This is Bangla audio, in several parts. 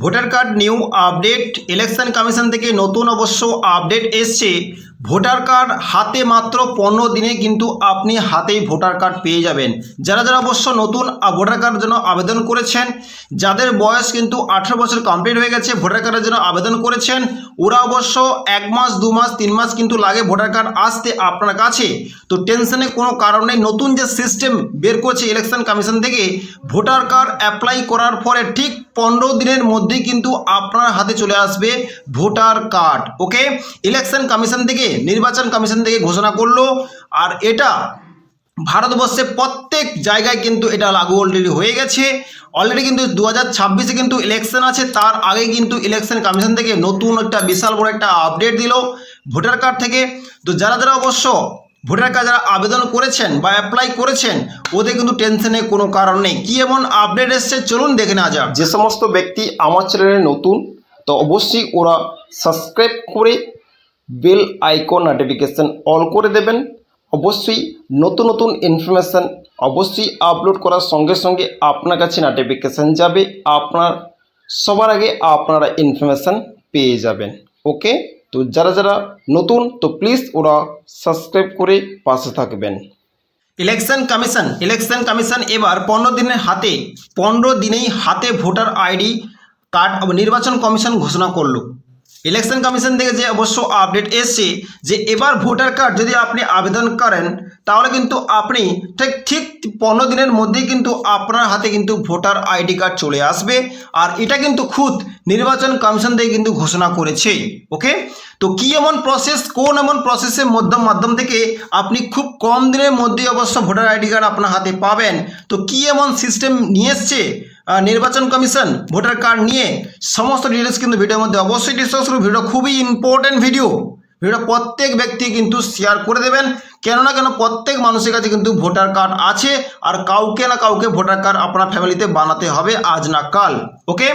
Voter card new update election commission থেকে নতুন অবশ্য আপডেট এসছে। ভোটার কার্ড হাতে মাত্র পনেরো দিনে কিন্তু আপনি হাতেই ভোটার কার্ড পেয়ে যাবেন। যারা যারা অবশ্য নতুন ভোটার কার্ডের জন্য আবেদন করেছেন, যাদের বয়স কিন্তু আঠেরো বছর কমপ্লিট হয়ে গেছে, ভোটার কার্ডের জন্য আবেদন করেছেন, ওরা অবশ্য এক মাস, দু মাস, তিন মাস কিন্তু লাগে ভোটার কার্ড আসতে আপনার কাছে। তো টেনশনে কোনো কারণে নতুন যে সিস্টেম বের করছে ইলেকশন কমিশন থেকে, ভোটার কার্ড অ্যাপ্লাই করার পরে ঠিক পনেরো দিনের মধ্যেই কিন্তু আপনার হাতে চলে আসবে voter card okay election commission থেকে নির্বাচন কমিশন থেকে ঘোষণা করল। আর এটা ভারতবর্ষে প্রত্যেক জায়গায় কিন্তু এটা লাগু অলরেডি হয়ে গেছে। অলরেডি কিন্তু দু হাজার ছাব্বিশে কিন্তু ইলেকশন আছে। তার আগে কিন্তু ইলেকশন কমিশন থেকে নতুন একটা বিশাল বড় একটা আপডেট দিল ভোটার কার্ড থেকে। তো যারা যারা অবশ্য ভোটার কার্ড যারা আবেদন করেছেন বা অ্যাপ্লাই করেছেন, ওদের কিন্তু টেনশনে কোনো কারণ নেই। কী এমন আপডেট এসছে চলুন দেখে নেওয়া যাক। যে সমস্ত ব্যক্তি আমার চ্যানেলে নতুন, তো অবশ্যই ওরা সাবস্ক্রাইব করে বেল আইকন নোটিফিকেশান অল করে দেবেন। অবশ্যই নতুন নতুন ইনফরমেশান অবশ্যই আপলোড করার সঙ্গে সঙ্গে আপনার কাছে নোটিফিকেশান যাবে। আপনার, সবার আগে আপনারা ইনফরমেশান পেয়ে যাবেন। ওকে তো যারা যারা নতুন, তো প্লিজ ওরা সাবস্ক্রাইব করে পাশে থাকবেন। ইলেকশন কমিশন ইলেকশন কমিশন এবার পনেরো দিনের হাতে, পনেরো দিনেই হাতে ভোটার আইডি কার্ড নির্বাচন কমিশন ঘোষণা করল। ইলেকশন কমিশন থেকে যে অবশ্য আপডেট এসছে যে এবার ভোটার কার্ড যদি আপনি আবেদন করেন, তাহলে কিন্তু আপনি ঠিক ঠিক পনেরো দিনের মধ্যেই কিন্তু আপনার হাতে কিন্তু ভোটার আইডি কার্ড চলে আসবে। আর এটা কিন্তু খুদ নির্বাচন কমিশন থেকে কিন্তু ঘোষণা করেছে, ওকে? তো কি এমন প্রসেস কোন এমন প্রসেসের মধ্যম, মাধ্যম থেকে আপনি খুব কম দিনের মধ্যেই অবশ্য ভোটার আইডি কার্ড আপনার হাতে পাবেন? তো কি এমন সিস্টেম নিয়ে এসছে? নির্বাচন কমিশন ভোটার কার্ড নিয়ে সমস্ত ডিটেলস কিন্তু ভিডিওর মধ্যে অবশ্যই ডিসকাস করব ভিডিও খুবই ইম্পর্টেন্ট ভিডিও ভিডিও প্রত্যেক ব্যক্তি কিন্তু শেয়ার করে দেবেন। কেন না কেন? প্রত্যেক মানুষের কাছে কিন্তু ভোটার কার্ড আছে আর কাউকে না কাউকে ভোটার কার্ড আপনার ফ্যামিলিতে বানাতে হবে আজ না কাল। ওকে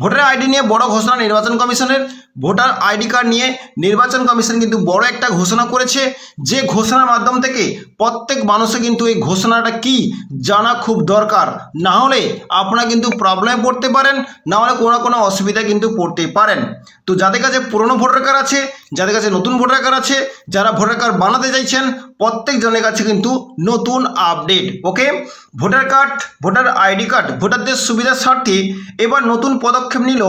ভোটার আইডি নিয়ে বড় ঘোষণা নির্বাচন কমিশনের। ভোটার আইডি কার্ড নিয়ে নির্বাচন কমিশন কিন্তু বড় একটা ঘোষণা করেছে। যে ঘোষণার মাধ্যম থেকে প্রত্যেক মানুষের কিন্তু এই ঘোষণাটা কি জানা খুব দরকার। না হলে আপনারা কিন্তু প্রবলেমে পড়তে পারেন, না হলে কোনো কোনো অসুবিধায় কিন্তু পড়তে পারেন। তো যাদের কাছে পুরনো ভোটার কার্ড আছে, যাদের কাছে নতুন ভোটার কার্ড আছে, যারা ভোটার কার্ড বানাতে চাইছেন, প্রত্যেক জনের কাছে কিন্তু নতুন update okay voter card, voter ID card, ভোটারদের সুবিধার স্বার্থে এবার নতুন পদক্ষেপ নিল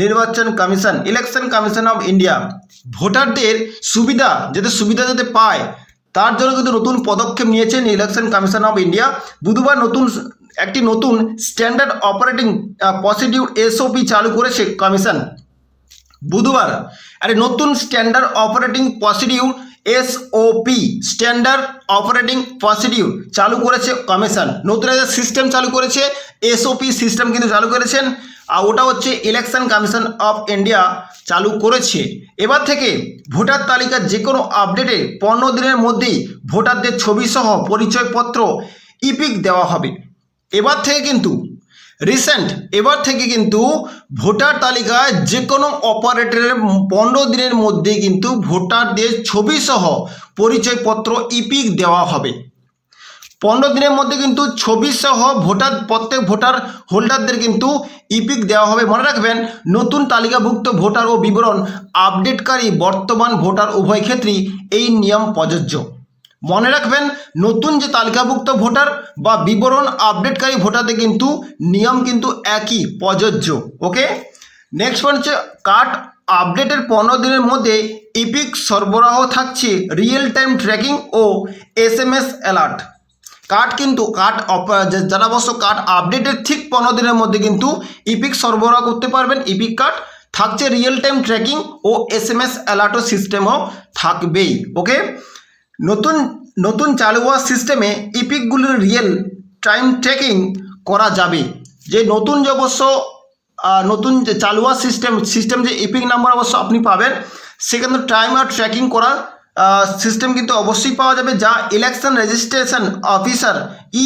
নির্বাচন কমিশন ইলেকশন কমিশন অফ ইন্ডিয়া ভোটারদের সুবিধা যাতে সুবিধা যাতে পায় তার জন্য কিন্তু নতুন পদক্ষেপ নিয়েছেন ইলেকশন কমিশন অফ ইন্ডিয়া বুধবার নতুন একটি নতুন স্ট্যান্ডার্ড অপারেটিং প্রসিডিউর এসওপি চালু করেছে কমিশন বুধবার আরে নতুন standard operating procedure SOP standard operating procedure চালু করেছে কমিশন নতুন একটা সিস্টেম চালু করেছে এসওপি সিস্টেম কিন্তু চালু করেছেন। আর ওটা হচ্ছে ইলেকশন কমিশন অফ ইন্ডিয়া চালু করেছে। এবার থেকে ভোটার তালিকার যে কোনো আপডেটে পনেরো দিনের মধ্যেই ভোটারদের ছবিসহ পরিচয়পত্র ইপিক দেওয়া হবে। এবার থেকে কিন্তু রিসেন্ট এবার থেকে কিন্তু ভোটার তালিকায় যে কোনো অপারেটরের পনেরো দিনের মধ্যে কিন্তু ভোটারদের ছবি সহ পরিচয়পত্র ইপিক দেওয়া হবে। পনেরো দিনের মধ্যে কিন্তু ছবি সহ ভোটার, প্রত্যেক ভোটার হোল্ডারদের কিন্তু ইপিক দেওয়া হবে। মনে রাখবেন, নতুন তালিকাভুক্ত ভোটার ও বিবরণ আপডেটকারী বর্তমান ভোটার উভয় ক্ষেত্রেই এই নিয়ম প্রযোজ্য। মনে রাখবেন, নতুন যে তালিকাভুক্ত ভোটার বা বিবরণ আপডেটকারী ভোটারদের কিন্তু নিয়ম কিন্তু একই, প্রযোজ্য ওকে নেক্সট পয়েন্ট হচ্ছে কার্ড আপডেটের পনেরো দিনের মধ্যে ইপিক সরবরাহ থাকছে রিয়েল টাইম ট্র্যাকিং ও S M S alert card কিন্তু, কার্ড যারা অবশ্য কার্ড আপডেটের ঠিক পনেরো দিনের মধ্যে কিন্তু ইপিক সরবরাহ করতে পারবেন। ইপিক কার্ড থাকছে রিয়েল টাইম ট্র্যাকিং ও এস এম এস অ্যালার্টও সিস্টেমও থাকবেই ওকে নতুন নতুন চালু হওয়া সিস্টেমে ইপিকগুলির রিয়েল টাইম ট্র্যাকিং করা যাবে। যে নতুন যে অবশ্য নতুন যে চালু হওয়া সিস্টেম সিস্টেম যে ইপিক নাম্বার অবশ্য আপনি পাবেন সেখানে টাইম আর ট্র্যাকিং করা সিস্টেম কিন্তু অবশ্যই পাওয়া যাবে, যা election registration officer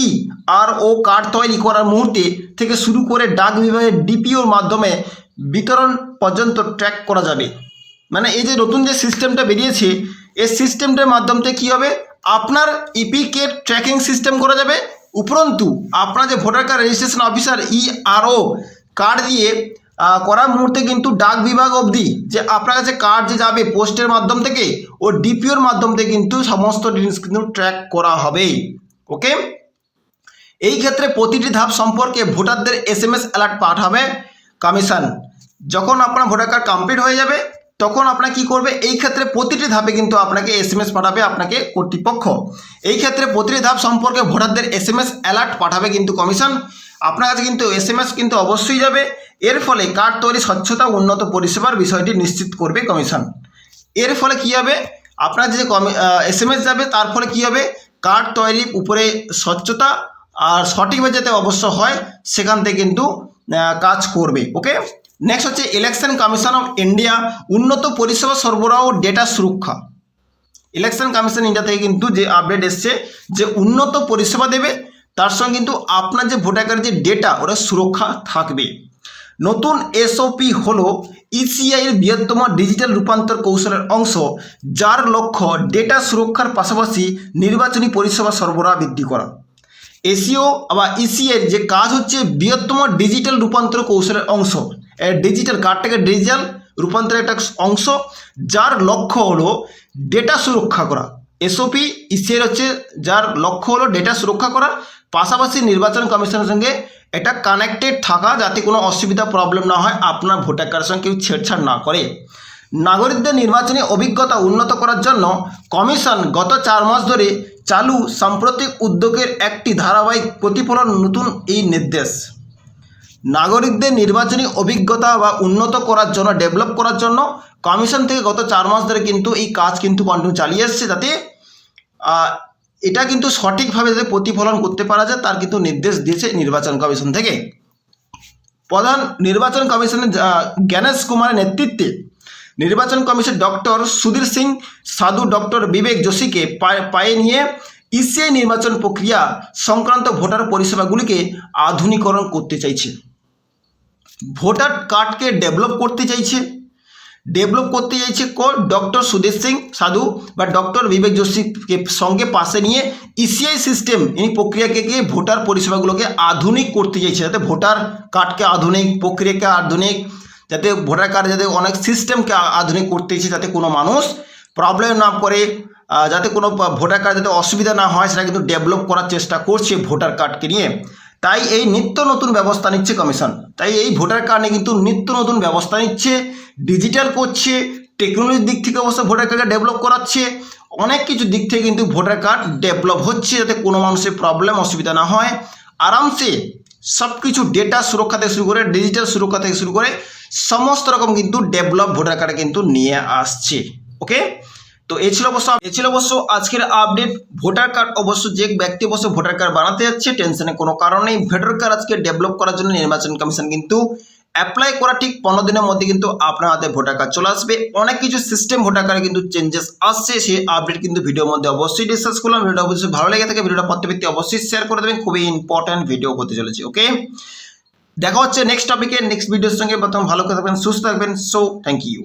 E R O card তৈরি করার মুহূর্তে থেকে শুরু করে ডাক বিভাগের ডিপিওর মাধ্যমে বিতরণ পর্যন্ত ট্র্যাক করা যাবে। মানে এই যে নতুন যে সিস্টেমটা বেরিয়েছে এই সিস্টেমটার মাধ্যম থেকে কী হবে? আপনার ইপিকে ট্র্যাকিং সিস্টেম করা যাবে। উপরন্তু, আপনার যে voter card registration officer E R O card দিয়ে করার মুহূর্তে কিন্তু ডাক বিভাগ অবধি যে আপনার কাছে কার্ড যে যাবে পোস্টের মাধ্যম থেকে, ও ডিপিওর মাধ্যম থেকে কিন্তু সমস্ত জিনিস কিন্তু ট্র্যাক করা হবে। ওকে? এই ক্ষেত্রে প্রতিটি ধাপ সম্পর্কে ভোটারদের এস এম এস অ্যালার্ট পাঠাবে কমিশন। যখন আপনার ভোটার কার্ড কমপ্লিট হয়ে যাবে তখন আপনার কি করবে? এই ক্ষেত্রে প্রতিটি ধাপে কিন্তু আপনাকে এস এম এস পাঠাবে আপনাকে কর্তৃপক্ষ। এই ক্ষেত্রে প্রতিটি ধাপ সম্পর্কে ভোটারদের এস এম এস অ্যালার্ট পাঠাবে কিন্তু কমিশন আপনার কাছে কিন্তু এস এম এস কিন্তু অবশ্যই যাবে। এর ফলে কার্ড তৈরি স্বচ্ছতা, উন্নত পরিষেবার বিষয়টি নিশ্চিত করবে কমিশন এর ফলে কি হবে? আপনার যে কমি এস এম এস যাবে, তার ফলে কি হবে? কার্ড তৈরির উপরে স্বচ্ছতা আর সঠিকভাবে যাতে অবশ্য হয়, সেখান থেকে কিন্তু কাজ করবে। ওকে নেক্সট হচ্ছে ইলেকশন কমিশন অফ ইন্ডিয়া উন্নত পরিষেবা সরবরাহ ডেটা সুরক্ষা। ইলেকশন কমিশন ইন্ডিয়া থেকে কিন্তু যে আপডেট এসছে, যে উন্নত পরিষেবা দেবে, তার সঙ্গে কিন্তু আপনার যে ভোটার যে ডেটা ওটা সুরক্ষা থাকবে। নতুন এসওপি হলো ইসিআই এর বৃহত্তম ডিজিটাল রূপান্তর কৌশলের অংশ, যার লক্ষ্য ডেটা সুরক্ষার পাশাপাশি নির্বাচনী পরিষেবা সরবরাহ বৃদ্ধি করা। এসিও বা ইসিএর যে কাজ হচ্ছে বৃহত্তম ডিজিটাল রূপান্তর কৌশলের অংশ। ডিজিটাল কার্ডটাকে ডিজিটাল রূপান্তরের একটা অংশ, যার লক্ষ্য হলো ডেটা সুরক্ষা করা। এসওপি ইসিএর হচ্ছে যার লক্ষ্য হলো ডেটা সুরক্ষা করা। পাশাপাশি নির্বাচন কমিশনের সঙ্গে এটা কানেক্টেড থাকা যাতে কোনো অসুবিধা প্রবলেম না হয়, আপনার ভোটার কার্ডের সঙ্গে কেউ ছেড়ছাড় না করে। নাগরিকদের নির্বাচনী অভিজ্ঞতা উন্নত করার জন্য কমিশন গত চার মাস ধরে চালু সাম্প্রতিক উদ্যোগের একটি ধারাবাহিক প্রতিফলন নতুন এই নির্দেশ। নাগরিকদের নির্বাচনী অভিজ্ঞতা বা উন্নত করার জন্য ডেভেলপ করার জন্য কমিশন থেকে গত চার মাস ধরে কিন্তু এই কাজ কিন্তু কন্টিনিউ চালিয়ে এসছে যাতে এটা কিন্তু সঠিকভাবে যাতে প্রতিফলন করতে পারা যায়, তার কিন্তু নির্দেশ দিয়েছে নির্বাচন কমিশন থেকে। প্রধান নির্বাচন কমিশনের জ্ঞানেশ কুমারের নেতৃত্বে নির্বাচন কমিশন ডক্টর সুধীর সিং, সাধু ডক্টর বিবেক যোশীকে পায়ে পায়ে নিয়ে ইসিআই নির্বাচন প্রক্রিয়া সংক্রান্ত ভোটার পরিষেবাগুলিকে আধুনিকরণ করতে চাইছে। ভোটার কার্ডকে ডেভেলপ করতে চাইছে। ডেভেলপ করতে চাইছে কো ডক্টর সুদেশ সিং সাধু বা ডক্টর বিবেক যোশীকে সঙ্গে পাশে নিয়ে ইসিআই সিস্টেম এই প্রক্রিয়াকে গিয়ে ভোটার পরিষেবাগুলোকে আধুনিক করতে চাইছে, যাতে ভোটার কার্ডকে আধুনিক, প্রক্রিয়াকে আধুনিক, যাতে ভোটার কার্ড যাতে অনেক সিস্টেমকে আধুনিক করতে চাইছে, যাতে কোনো মানুষ প্রবলেম না করে যাতে কোনো ভোটার কার্ড যাতে অসুবিধা না হয়, সেটা কিন্তু ডেভেলপ করার চেষ্টা করছে ভোটার কার্ডকে নিয়ে। তাই এই নিত্য নতুন ব্যবস্থা নিচ্ছে কমিশন। তাই এই ভোটার কার্ডে কিন্তু নিত্য নতুন ব্যবস্থা নিচ্ছে ডিজিটাল করছে টেকনোলজির দিক থেকে অবশ্য ভোটার কার্ডকে ডেভেলপ করাচ্ছে, অনেক কিছু দিক থেকে কিন্তু ভোটার কার্ড ডেভেলপ হচ্ছে যাতে কোনো মানুষের প্রবলেম অসুবিধা না হয়। আরামসে সব কিছু ডেটা সুরক্ষা থেকে শুরু করে ডিজিটাল সুরক্ষা থেকে শুরু করে, সমস্ত রকম কিন্তু ডেভেলপ ভোটার কার্ডে কিন্তু নিয়ে আসছে। ওকে তো এই ছিল অবশ্য এই ছিল অবশ্য আজকের আপডেট ভোটার কার্ড অবশ্য যে ব্যক্তি অবশ্য ভোটার কার্ড বানাতে যাচ্ছে টেনশনে কোনো কারণ নেই। ভোটার কার্ড আজকে ডেভেলপ করার জন্য নির্বাচন কমিশন কিন্তু অ্যাপ্লাই করা ঠিক পনেরো দিনের মধ্যে কিন্তু আপনার হাতে ভোটার কার্ড চলে আসবে। অনেক কিছু সিস্টেম ভোটার কার্ডে কিন্তু চেঞ্জেস আসছে, সেই আপডেট কিন্তু ভিডিওর মধ্যে অবশ্যই ডিসকাস করলাম। ভিডিওটা অবশ্যই ভালো লেগে থাকে ভিডিওটা প্রত্যেকটি অবশ্যই শেয়ার করে দেবেন। খুবই ইম্পর্ট্যান্ট ভিডিও হতে চলেছে ওকে দেখা হচ্ছে নেক্সট টপিকে নেক্সট ভিডিওর সঙ্গে। প্রথম ভালো করে থাকবেন, সুস্থ থাকবেন। So thank you